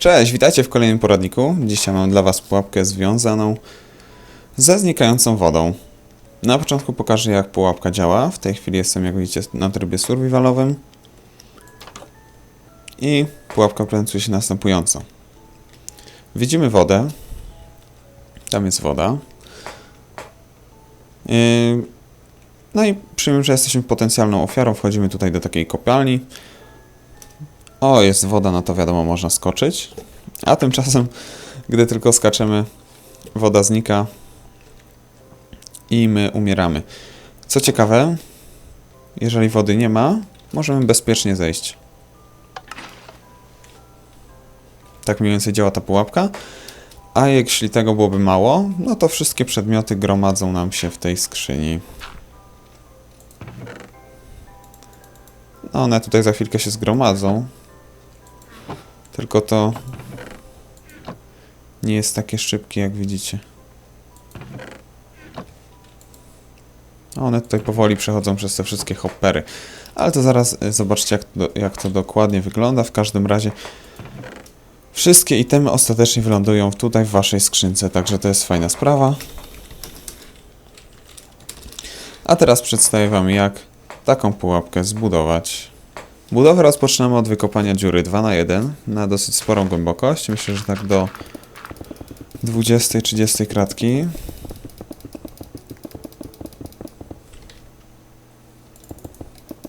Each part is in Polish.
Cześć, witajcie w kolejnym poradniku. Dzisiaj mam dla Was pułapkę związaną ze znikającą wodą. Na początku pokażę jak pułapka działa. W tej chwili jestem, jak widzicie, na trybie survivalowym. I pułapka prezentuje się następująco. Widzimy wodę. Tam jest woda. No i przyjmijmy, że jesteśmy potencjalną ofiarą. Wchodzimy tutaj do takiej kopalni. O, jest woda, no to wiadomo, można skoczyć. A tymczasem, gdy tylko skaczemy, woda znika i my umieramy. Co ciekawe, jeżeli wody nie ma, możemy bezpiecznie zejść. Tak mniej więcej działa ta pułapka. A jeśli tego byłoby mało, no to wszystkie przedmioty gromadzą nam się w tej skrzyni. No one tutaj za chwilkę się zgromadzą. Tylko to nie jest takie szybkie, jak widzicie. A One tutaj powoli przechodzą przez te wszystkie hoppery. Ale to zaraz y, zobaczcie, jak to, jak to dokładnie wygląda. W każdym razie wszystkie itemy ostatecznie wylądują tutaj w waszej skrzynce, także to jest fajna sprawa. A teraz przedstawię wam, jak taką pułapkę zbudować. Budowę rozpoczynamy od wykopania dziury 2 na 1 na dosyć sporą głębokość. Myślę, że tak do 20-30 kratki.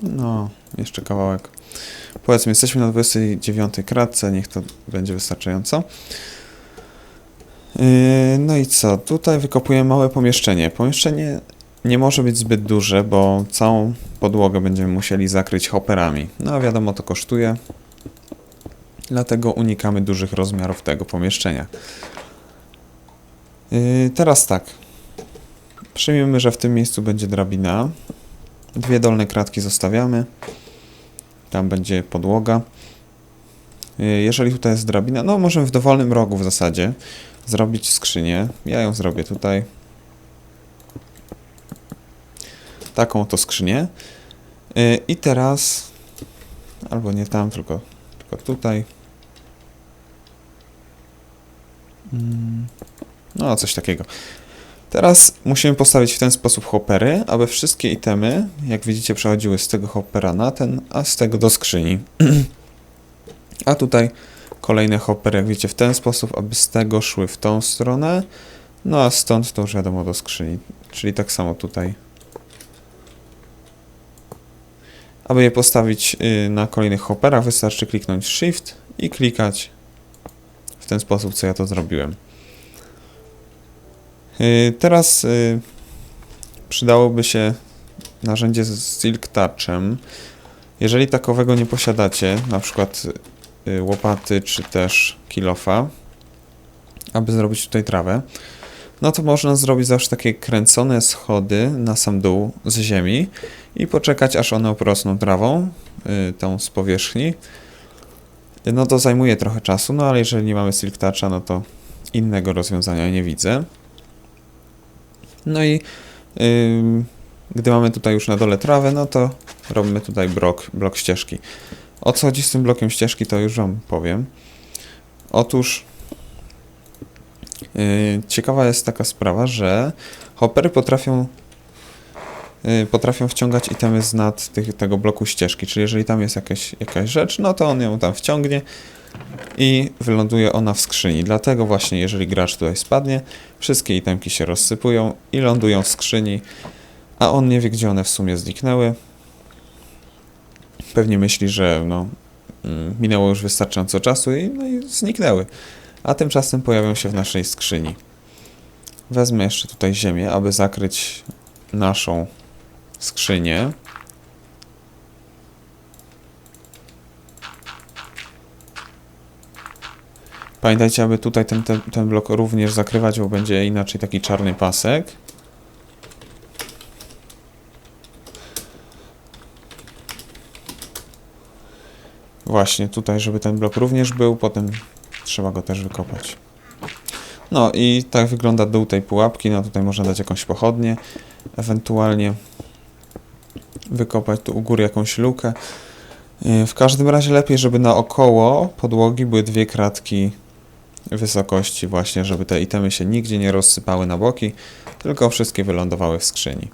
No, jeszcze kawałek. Powiedzmy, jesteśmy na 29 kratce, niech to będzie wystarczająco. Yy, No i co? Tutaj wykopujemy małe pomieszczenie. Pomieszczenie nie może być zbyt duże, bo całą podłogę będziemy musieli zakryć hopperami. No a wiadomo, to kosztuje. Dlatego unikamy dużych rozmiarów tego pomieszczenia. Yy, teraz tak. Przyjmijmy, że w tym miejscu będzie drabina. Dwie dolne kratki zostawiamy. Tam będzie podłoga. Yy, jeżeli tutaj jest drabina, no możemy w dowolnym rogu w zasadzie zrobić skrzynię. Ja ją zrobię tutaj. Taką to skrzynię. Yy, I teraz, albo nie tam, tylko, tylko tutaj. Mm, No, coś takiego. Teraz musimy postawić w ten sposób hoppery, aby wszystkie itemy, jak widzicie, przechodziły z tego hoppera na ten, a z tego do skrzyni. a tutaj kolejne hoppery, jak widzicie, w ten sposób, aby z tego szły w tą stronę, no a stąd to już wiadomo do skrzyni. Czyli tak samo tutaj. Aby je postawić y, na kolejnych hopperach, wystarczy kliknąć Shift i klikać w ten sposób, co ja to zrobiłem. Y, Teraz y, przydałoby się narzędzie z Silk Touchem. Jeżeli takowego nie posiadacie, na przykład łopaty czy też kilofa, aby zrobić tutaj trawę, no to można zrobić zawsze takie kręcone schody na sam dół z ziemi i poczekać aż one oprosną trawą, y, tą z powierzchni. No to zajmuje trochę czasu, no ale jeżeli nie mamy Silk Toucha, no to innego rozwiązania nie widzę. No i ym, gdy mamy tutaj już na dole trawę, no to robimy tutaj blok, blok ścieżki. O co chodzi z tym blokiem ścieżki, to już Wam powiem. Otóż yy, ciekawa jest taka sprawa, że hoppery potrafią yy, potrafią wciągać itemy z nad tych, tego bloku ścieżki, czyli jeżeli tam jest jakaś, jakaś rzecz, no to on ją tam wciągnie i wyląduje ona w skrzyni. Dlatego właśnie, jeżeli gracz tutaj spadnie, wszystkie itemki się rozsypują i lądują w skrzyni, a on nie wie, gdzie one w sumie zniknęły. Pewnie myśli, że no, mm, minęło już wystarczająco czasu i, no i zniknęły. A tymczasem pojawią się w naszej skrzyni. Wezmę jeszcze tutaj ziemię, aby zakryć naszą skrzynię. Pamiętajcie, aby tutaj ten, ten, ten blok również zakrywać, bo będzie inaczej taki czarny pasek. Właśnie tutaj, żeby ten blok również był, potem trzeba go też wykopać. No i tak wygląda dół tej pułapki. No tutaj można dać jakąś pochodnię, ewentualnie wykopać tu u góry jakąś lukę. Yy, W każdym razie lepiej, żeby naokoło podłogi były dwie kratki wysokości właśnie, żeby te itemy się nigdzie nie rozsypały na boki, tylko wszystkie wylądowały w skrzyni.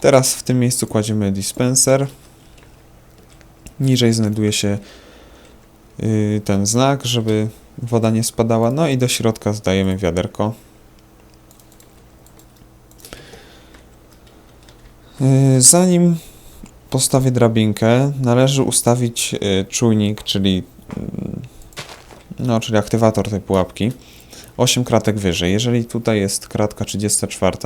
Teraz w tym miejscu kładziemy dispenser. Niżej znajduje się ten znak, żeby woda nie spadała. No i do środka zdajemy wiaderko. Yy, Zanim postawię drabinkę, należy ustawić yy, czujnik, czyli yy, no, czyli aktywator tej pułapki 8 kratek wyżej. Jeżeli tutaj jest kratka 34,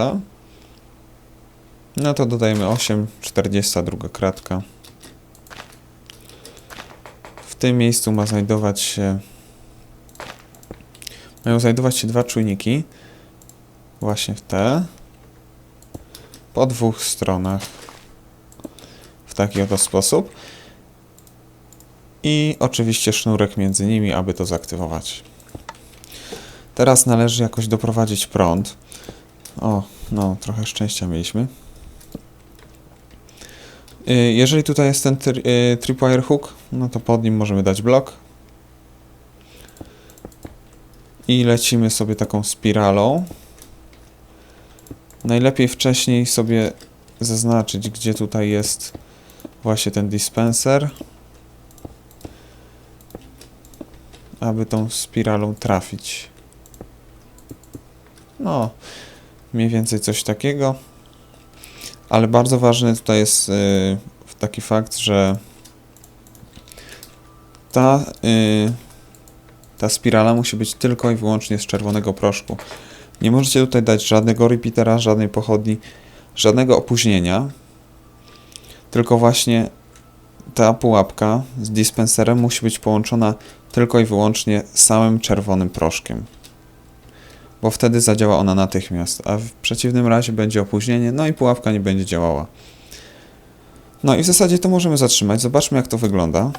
no to dodajemy 8, 42 kratka. Tym miejscu ma znajdować się mają znajdować się dwa czujniki. Właśnie w te. Po dwóch stronach. W taki oto sposób. I oczywiście sznurek między nimi, aby to zaktywować. Teraz należy jakoś doprowadzić prąd. O, no, trochę szczęścia mieliśmy. Y, Jeżeli tutaj jest ten tri- y, tripwire hook, no to pod nim możemy dać blok. I lecimy sobie taką spiralą. Najlepiej wcześniej sobie zaznaczyć, gdzie tutaj jest właśnie ten dispenser, aby tą spiralą trafić. No, mniej więcej coś takiego. Ale bardzo ważny tutaj jest yy, taki fakt, że ta, yy, ta spirala musi być tylko i wyłącznie z czerwonego proszku. Nie możecie tutaj dać żadnego repeatera, żadnej pochodni, żadnego opóźnienia. Tylko właśnie ta pułapka z dispenserem musi być połączona tylko i wyłącznie samym czerwonym proszkiem. Bo wtedy zadziała ona natychmiast, a w przeciwnym razie będzie opóźnienie, no i pułapka nie będzie działała. No i w zasadzie to możemy zatrzymać. Zobaczmy jak to wygląda.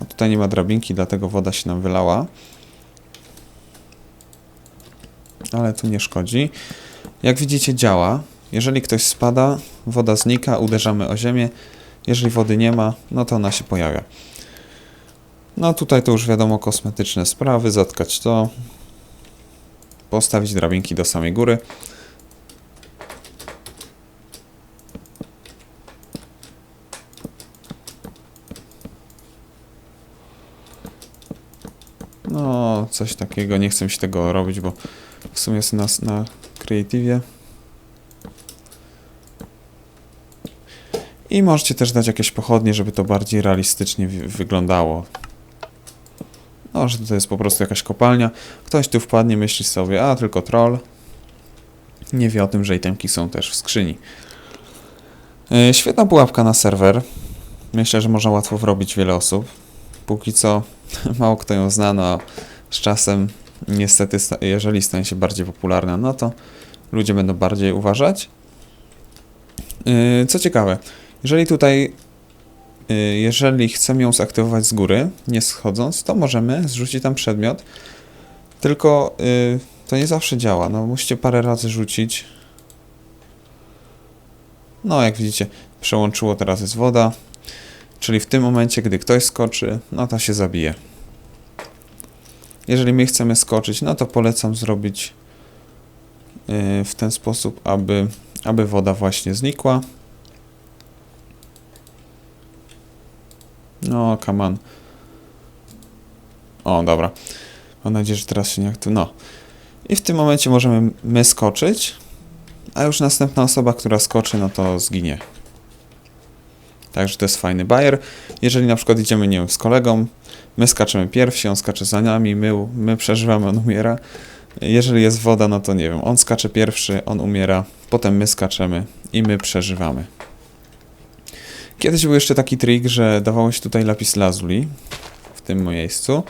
No tutaj nie ma drabinki, dlatego woda się nam wylała. Ale tu nie szkodzi. Jak widzicie działa. Jeżeli ktoś spada, woda znika, uderzamy o ziemię. Jeżeli wody nie ma, no to ona się pojawia. No tutaj to już wiadomo kosmetyczne sprawy, zatkać to. Postawić drabinki do samej góry. No, coś takiego. Nie chcę się tego robić, bo w sumie jest na, na Creative'ie. I możecie też dać jakieś pochodnie, żeby to bardziej realistycznie wyglądało. No, że to jest po prostu jakaś kopalnia. Ktoś tu wpadnie, myśli sobie, a tylko troll. Nie wie o tym, że itemki są też w skrzyni. Yy, świetna pułapka na serwer. Myślę, że można łatwo wrobić wiele osób. Póki co mało kto ją zna, no a z czasem niestety, jeżeli stanie się bardziej popularna, no to ludzie będą bardziej uważać. Yy, Co ciekawe, jeżeli tutaj, jeżeli chcemy ją zaktywować z góry, nie schodząc, to możemy zrzucić tam przedmiot, tylko yy, to nie zawsze działa, no musicie parę razy rzucić. No jak widzicie, przełączyło, teraz jest woda, czyli w tym momencie, gdy ktoś skoczy, no to się zabije. Jeżeli my chcemy skoczyć, no to polecam zrobić yy, w ten sposób, aby, aby woda właśnie znikła. No, come on. O, dobra. Mam nadzieję, że teraz się nie aktu... No. I w tym momencie możemy my skoczyć, a już następna osoba, która skoczy, no to zginie. Także to jest fajny bajer. Jeżeli na przykład idziemy, nie wiem, z kolegą, my skaczemy pierwsi, on skacze za nami, my, my przeżywamy, on umiera. Jeżeli jest woda, no to nie wiem, on skacze pierwszy, on umiera, potem my skaczemy i my przeżywamy. Kiedyś był jeszcze taki trik, że dawało się tutaj lapis lazuli w tym miejscu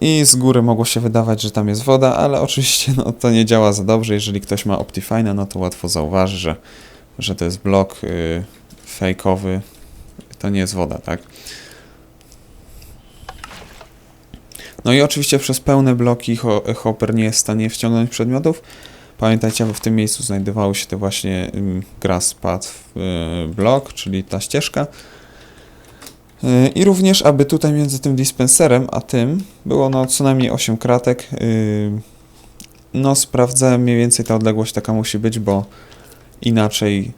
i z góry mogło się wydawać, że tam jest woda, ale oczywiście no, to nie działa za dobrze. Jeżeli ktoś ma Optifine'a, no to łatwo zauważy, że, że to jest blok yy, fejkowy. To nie jest woda, tak? No i oczywiście przez pełne bloki ho- Hopper nie jest w stanie wciągnąć przedmiotów. Pamiętajcie, aby w tym miejscu znajdowały się te właśnie grass path y, block, czyli ta ścieżka. Y, I również, aby tutaj między tym dispenserem a tym było no co najmniej 8 kratek. Y, No, sprawdzałem mniej więcej ta odległość taka musi być, bo inaczej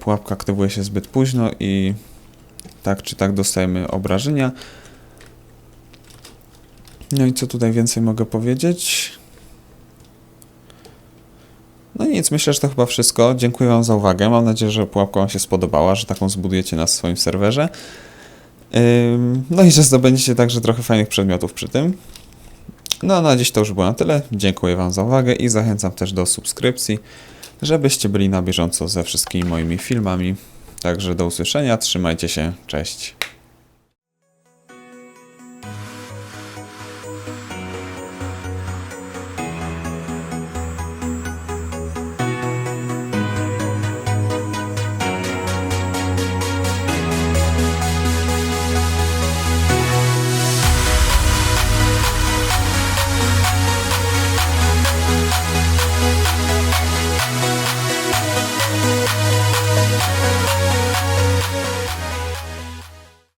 pułapka aktywuje się zbyt późno i tak czy tak dostajemy obrażenia. No i co tutaj więcej mogę powiedzieć? No i nic, myślę, że to chyba wszystko. Dziękuję Wam za uwagę. Mam nadzieję, że pułapka Wam się spodobała, że taką zbudujecie na swoim serwerze. No i że zdobędziecie także trochę fajnych przedmiotów przy tym. No na dziś to już było na tyle. Dziękuję Wam za uwagę i zachęcam też do subskrypcji, żebyście byli na bieżąco ze wszystkimi moimi filmami. Także do usłyszenia, trzymajcie się, cześć.